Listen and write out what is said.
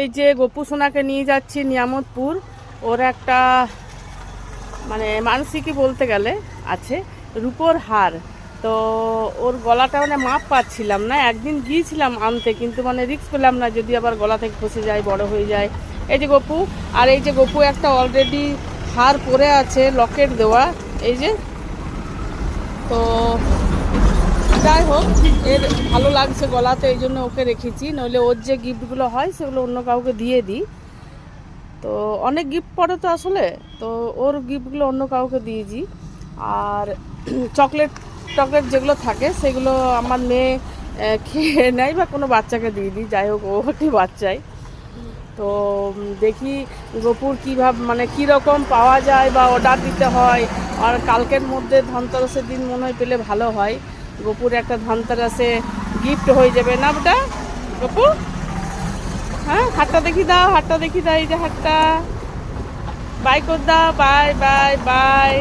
এই যে গোপু সোনাকে নিয়ে যাচ্ছি নিয়ামতপুর, ওর একটা মানে মানসিকই বলতে গেলে আছে, রূপোর হার। তো ওর গলাটা মানে মাপ পাচ্ছিলাম না, একদিন গিয়েছিলাম আনতে, কিন্তু মানে রিস্ক পেলাম না, যদি আবার গলা থেকে খসে যায়, বড় হয়ে যায়। এই যে গপু, আর এই যে গপু একটা অলরেডি হার পরে আছে লকেট দেওয়া, এই যে। তো যাই হোক, এর ভালো লাগছে গলাতে, এই জন্য ওকে রেখেছি। নইলে ওর যে গিফটগুলো হয়, সেগুলো অন্য কাউকে দিয়ে দিই। তো অনেক গিফট পড়ে তো আসলে, তো ওর গিফটগুলো অন্য কাউকে দিয়েছি আর চকলেট টকলেট যেগুলো থাকে, সেগুলো আমার মেয়ে খেয়ে নেয় বা কোনো বাচ্চাকে দিয়ে দিই। যাই হোক, ও একটি বাচ্চাই। তো দেখি গোপুর কীভাবে মানে কীরকম পাওয়া যায় বা অর্ডার দিতে হয়। আর কালকের মধ্যে ধনতেরাসের দিন মনে হয় পেলে ভালো হয়। গোপুর একটা ধনতেরাসে গিফট হয়ে যাবে। না ওটা গপু? হ্যাঁ হাটটা দেখি দাও, হাটটা দেখি দাও, এই যে হাটটা। বাই কর দাও বাই বাই বাই